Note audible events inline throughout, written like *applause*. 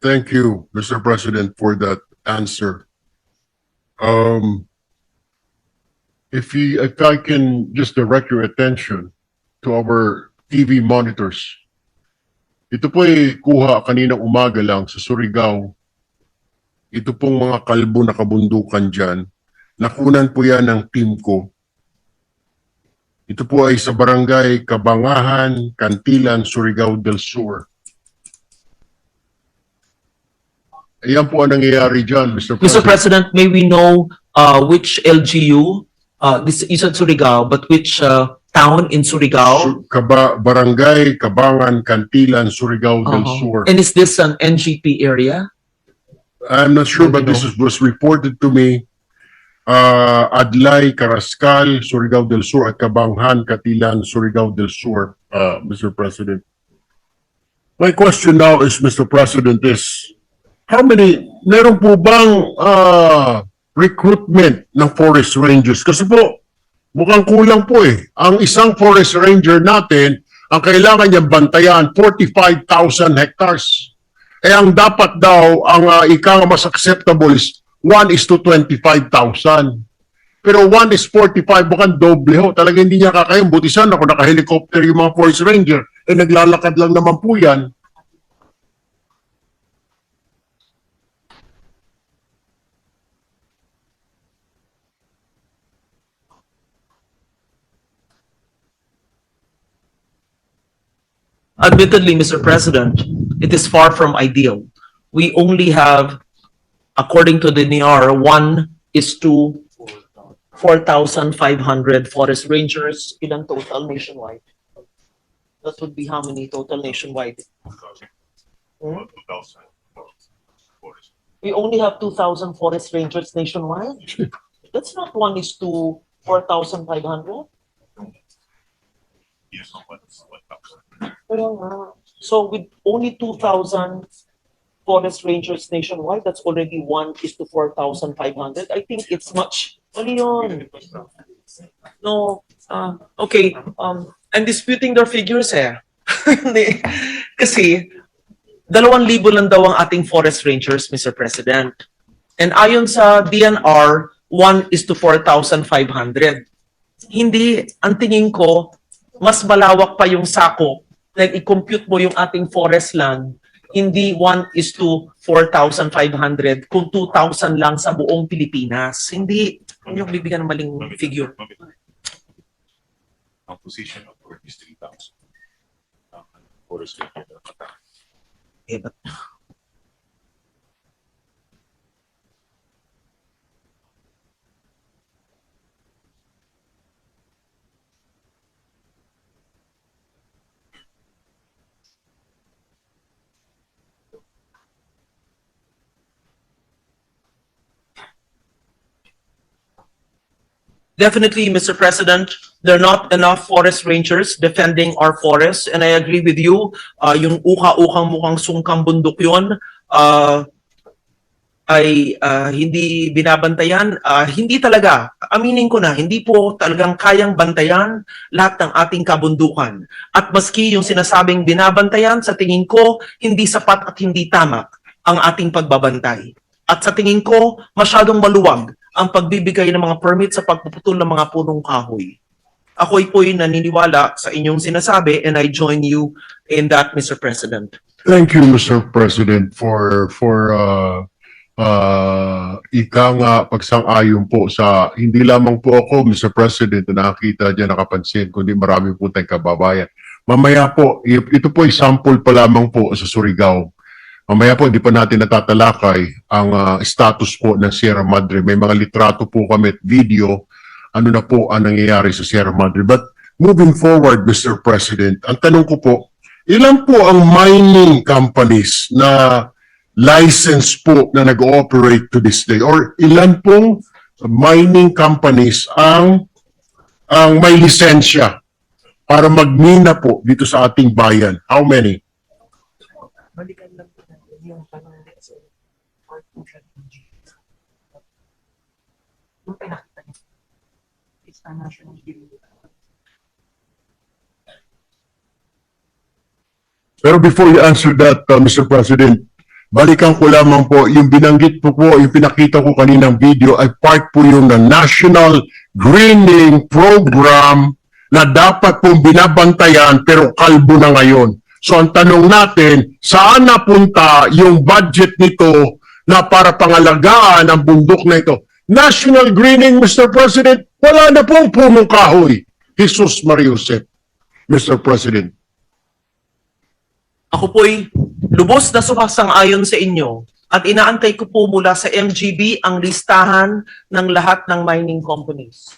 Thank you, Mr. President, for that answer. Um, if you, if I can just direct your attention to our TV monitors. Ito po ay kuha kaninang umaga lang sa Surigao. Ito pong mga kalbo na kabundukan dyan. Nakunan po yan ng team ko. Ito po ay sa barangay Kabangahan, Cantilan, Surigao del Sur. Ayan po ang nangyayari dyan, Mr. President. Mr. President, may we know uh, which LGU, uh, this is in Surigao, but which uh, town in Surigao? Su- Kaba, barangay, Kabangan, Cantilan, Surigao del Uh-huh. Sur. And is this an NGP area? I'm not sure, but this is, was reported to me. Uh, Adlay, Carascal, Surigao del Sur, at Kabanghan, Katilan, Surigao del Sur, uh, Mr. President. My question now is, Mr. President, is how many, meron po bang uh, recruitment ng forest rangers? Kasi po, mukhang kulang po eh. Ang isang forest ranger natin, ang kailangan niyang bantayan, 45,000 hectares. Eh ang dapat daw, ang uh, ika mas acceptable is 1 is to 25,000. Pero 1 is 45, mukhang doble ho. Talaga hindi niya kakayang. Buti sana kung naka-helicopter yung mga forest ranger. Eh naglalakad lang naman po yan. Admittedly, Mr. President, it is far from ideal. We only have, according to the NIAR, one is to 4,500 forest rangers, in total nationwide? That would be how many total nationwide? We only have 2,000 forest rangers nationwide? That's not one is to 4,500? Yes, 1,000. So with only two thousand forest rangers nationwide, that's already one is to four thousand five hundred. I think it's much, mali yun. No, uh, okay, um, I'm disputing their figures eh. *laughs* Kasi, dalawang libo lang daw ang ating forest rangers, Mr. President. And ayon sa DNR, one is to 4,500. Hindi, ang tingin ko, mas malawak pa yung sako na i-compute mo yung ating forest land, hindi 1 is to 4,500 kung 2,000 lang sa buong Pilipinas. Hindi, hindi yung bibigyan ng maling figure. Ang position of work is three thousand. Forest kata. Eh, but- Definitely, Mr. President, there are not enough forest rangers defending our forests. And I agree with you, uh, yung uka-ukang mukhang sungkang bundok yun, uh, ay uh, hindi binabantayan. Uh, hindi talaga, aminin ko na, hindi po talagang kayang bantayan lahat ng ating kabundukan. At maski yung sinasabing binabantayan, sa tingin ko, hindi sapat at hindi tama ang ating pagbabantay. At sa tingin ko, masyadong maluwag ang pagbibigay ng mga permit sa pagpuputol ng mga punong kahoy. Ako'y po'y naniniwala sa inyong sinasabi and I join you in that, Mr. President. Thank you, Mr. President, for, for, uh, uh, ika nga pagsang-ayon po sa, hindi lamang po ako, Mr. President, na nakakita dyan, nakapansin, kundi marami po tayong kababayan. Mamaya po, ito po ay sample pa lamang po sa Surigao. Mamaya po, hindi pa natin natatalakay ang uh, status po ng Sierra Madre. May mga litrato po kami at video, ano na po ang nangyayari sa Sierra Madre. But moving forward, Mr. President, ang tanong ko po, ilan po ang mining companies na license po na nag-ooperate to this day? Or ilan pong mining companies ang ang may lisensya para magmina po dito sa ating bayan? How many? Balikan lang yung tanong sa part ng G. Yung pinakita niya. It's a national hero. Pero before you answer that, uh, Mr. President, balikan ko lamang po, yung binanggit po po, yung pinakita ko kaninang video ay part po yung ng National Greening Program na dapat pong binabantayan pero kalbo na ngayon. So ang tanong natin, saan napunta yung budget nito na para pangalagaan ang bundok na ito? National Greening, Mr. President, wala na pong punong kahoy. Jesus Mariusep, Mr. President. Ako po'y lubos na sumasang-ayon sa inyo at inaantay ko po mula sa MGB ang listahan ng lahat ng mining companies.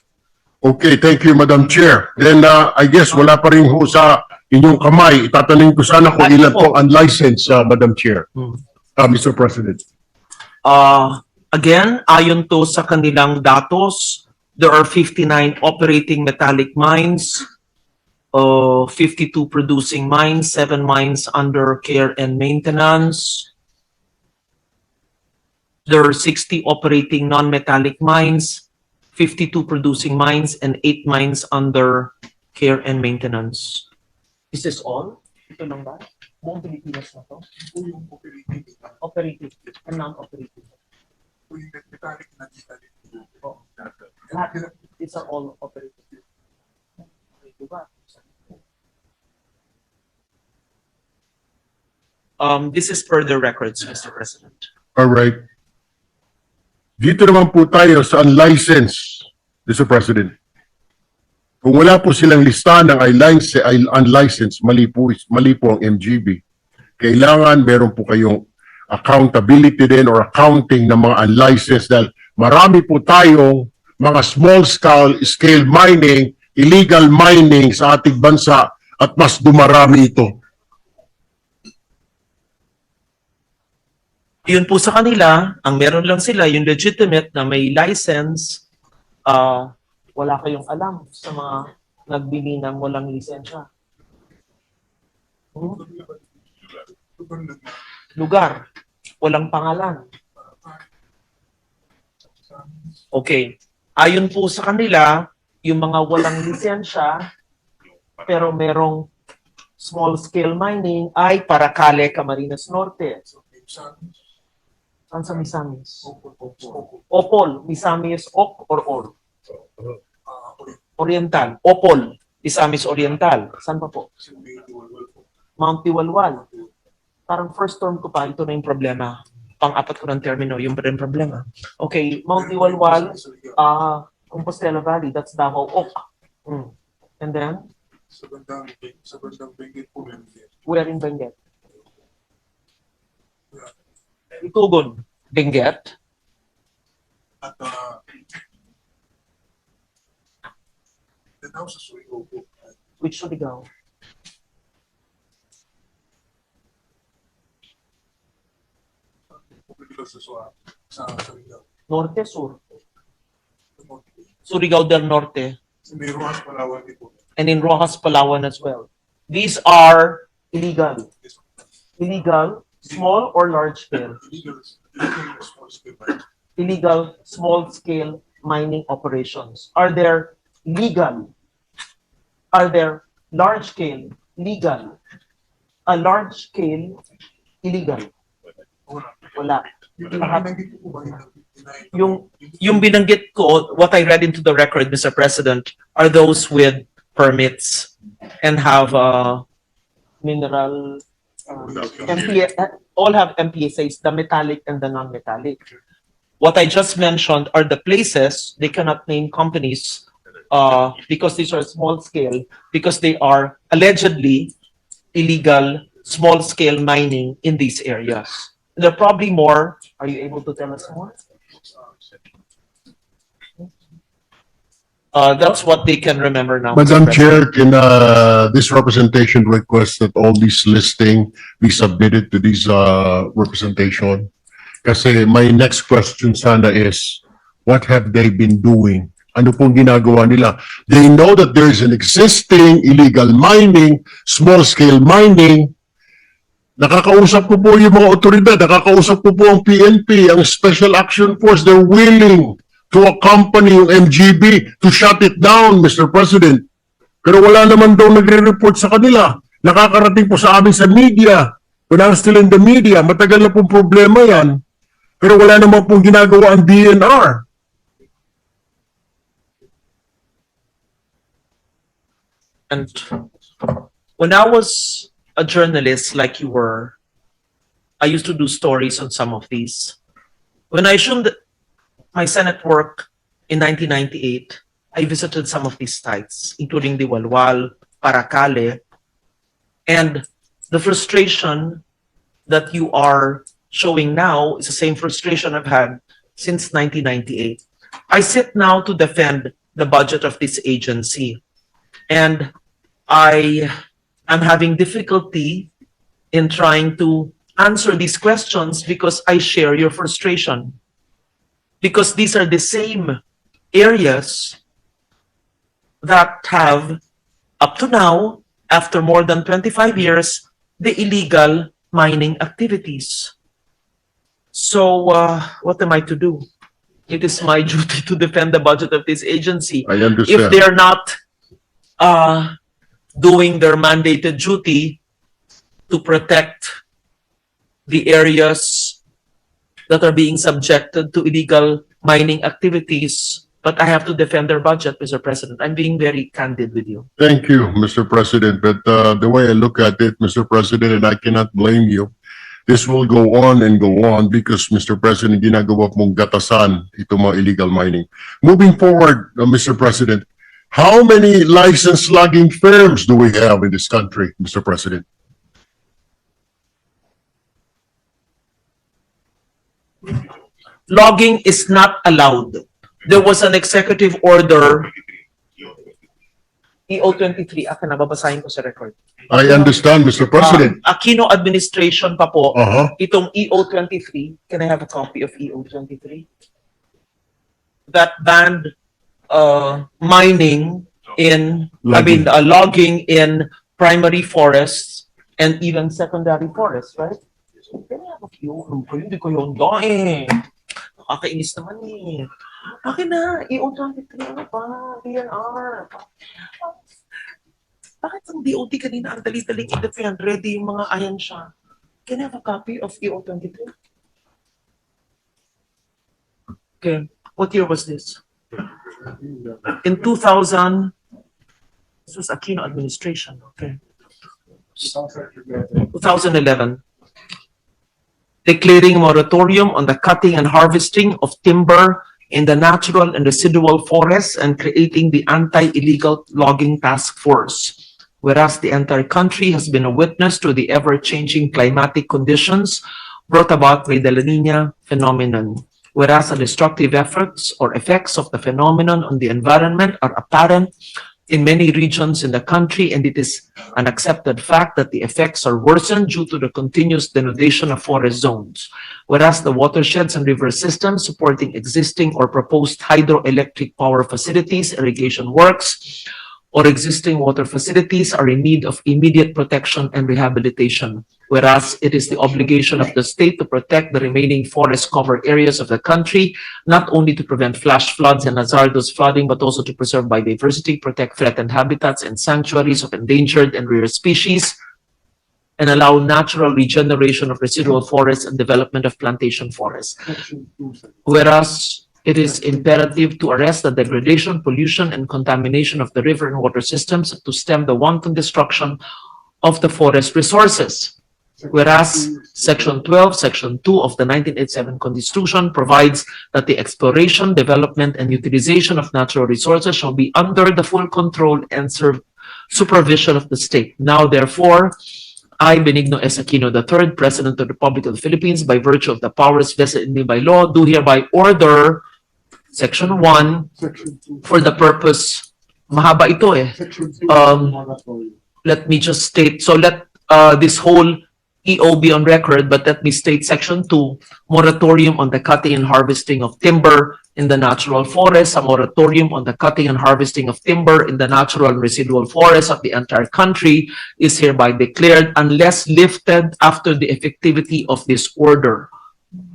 Okay, thank you, Madam Chair. Then, uh, I guess wala pa rin ho sa inyong kamay. Itatanong ko sana kung Ay, ilan po. po unlicensed, uh, Madam Chair. Hmm. Uh, Mr. President. Uh, again, ayon to sa kanilang datos, there are 59 operating metallic mines, uh, 52 producing mines, 7 mines under care and maintenance. There are 60 operating non-metallic mines, 52 producing mines, and 8 mines under care and maintenance. This is this all? Ito lang ba? Buong Pilipinas na to? po yung operating Operating and non-operating. po yung metallic na dita din Oh. Lahat, these are all operating. Diba? Um, this is further records, Mr. President. All right. Dito naman po tayo sa unlicensed, Mr. President. Kung wala po silang listahan ng unlicensed, mali po, mali po ang MGB. Kailangan meron po kayong accountability din or accounting ng mga unlicensed dahil marami po tayong mga small scale, scale mining, illegal mining sa ating bansa at mas dumarami ito. Yun po sa kanila, ang meron lang sila, yung legitimate na may license, ah, wala kayong alam sa mga nagbili ng walang lisensya. Hmm? Lugar, walang pangalan. Okay. Ayon po sa kanila, yung mga walang lisensya, pero merong small scale mining ay para Cale, Camarines Norte. Saan sa Misamis? Opol. Misamis, Ok or Or? Oriental. Opol. Misamis Oriental. Saan pa po? Mount Tiwalwal. Parang first term ko pa, ito na yung problema. Pang-apat ko ng termino, yung pa rin problema. Okay, Mount Tiwalwal, ah, Compostela Valley, that's Davao Ok. Mm. And then, sa bandang sa bandang Benguet po meron din. where in Benguet? Itugon. Benguet. At uh, Which sa Surigao. Norte, Sur. Surigao del Norte. And in Rojas, Palawan as well. These are illegal. Illegal, small or large scale. Illegal, small scale mining operations. Are there legal? Are there large scale legal? A large scale illegal? Wala. Yung Lahat. yung 59? Yung yung binanggit ko, what I read into the record, Mr. President, are those with permits and have uh, mineral um, MPA, uh, all have MPSAs, the metallic and the non-metallic. What I just mentioned are the places, they cannot name companies uh, because these are small scale, because they are allegedly illegal small scale mining in these areas. There are probably more. Are you able to tell us more? Uh, that's what they can remember now. Mr. Madam President. Chair, can uh, this representation request that all these listing be submitted to this uh, representation? Kasi my next question sana is, what have they been doing? Ano pong ginagawa nila? They know that there is an existing illegal mining, small-scale mining. Nakakausap ko po yung mga otoridad, nakakausap ko po ang PNP, ang Special Action Force, they're willing to accompany yung MGB to shut it down, Mr. President. Pero wala naman daw nagre-report sa kanila. Nakakarating po sa amin sa media When I was still in the media, matagal na pong problema yan. Pero wala naman pong ginagawa ang DNR. And when I was a journalist like you were, I used to do stories on some of these. When I assumed my Senate work in 1998, I visited some of these sites, including the Walwal, Paracale, and the frustration that you are showing now is the same frustration I've had since 1998. I sit now to defend the budget of this agency. And I am having difficulty in trying to answer these questions because I share your frustration. Because these are the same areas that have, up to now, after more than 25 years, the illegal mining activities. So, uh, what am I to do? It is my *laughs* duty to defend the budget of this agency I understand. if they are not uh, doing their mandated duty to protect the areas that are being subjected to illegal mining activities, but I have to defend their budget, Mr. President. I'm being very candid with you. Thank you, Mr. President. But uh, the way I look at it, Mr. President, and I cannot blame you, this will go on and go on because, Mr. President, ginagawa mong gatasan itong mga illegal mining. Moving forward, uh, Mr. President, how many licensed logging firms do we have in this country, Mr. President? Logging is not allowed. There was an executive order EO 23, akin na, babasahin ko sa record. I understand, Mr. President. Uh, Aquino administration pa po, Uh-huh. itong EO23, can I have a copy of EO23? That banned uh, mining in, I mean, uh, logging in primary forests and even secondary forests, right? Can I have a EO? Hindi ko yun eh. Nakakainis naman eh. Akin na, EO23, ano ba? DNR. Bakit ang DOT kanina ang dali-daling i-defend? Ready yung mga ayan siya. Can I have a copy of EO23? Okay, what year was this? In 2000, this was Aquino administration, okay. 2011. Declaring moratorium on the cutting and harvesting of timber in the natural and residual forests and creating the anti-illegal logging task force. Whereas the entire country has been a witness to the ever-changing climatic conditions brought about by the La Nina phenomenon. Whereas the destructive efforts or effects of the phenomenon on the environment are apparent in many regions in the country, and it is an accepted fact that the effects are worsened due to the continuous denudation of forest zones. Whereas the watersheds and river systems supporting existing or proposed hydroelectric power facilities, irrigation works, or existing water facilities are in need of immediate protection and rehabilitation. Whereas it is the obligation of the state to protect the remaining forest covered areas of the country, not only to prevent flash floods and hazardous flooding, but also to preserve biodiversity, protect threatened habitats and sanctuaries of endangered and rare species, and allow natural regeneration of residual forests and development of plantation forests. Whereas it is imperative to arrest the degradation, pollution, and contamination of the river and water systems to stem the wanton destruction of the forest resources. Whereas Section 12, Section 2 of the 1987 Constitution provides that the exploration, development, and utilization of natural resources shall be under the full control and serve supervision of the state. Now therefore, I, Benigno S. Aquino III, President of the Republic of the Philippines, by virtue of the powers vested in me by law, do hereby order Section 1 for the purpose, mahaba ito eh. Um, let me just state, so let uh, this whole EO be on record, but let me state section two, moratorium on the cutting and harvesting of timber in the natural forest, a moratorium on the cutting and harvesting of timber in the natural and residual forests of the entire country is hereby declared unless lifted after the effectivity of this order.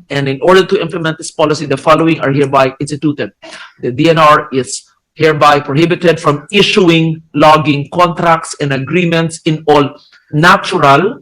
And in order to implement this policy, the following are hereby instituted. The DNR is hereby prohibited from issuing logging contracts and agreements in all natural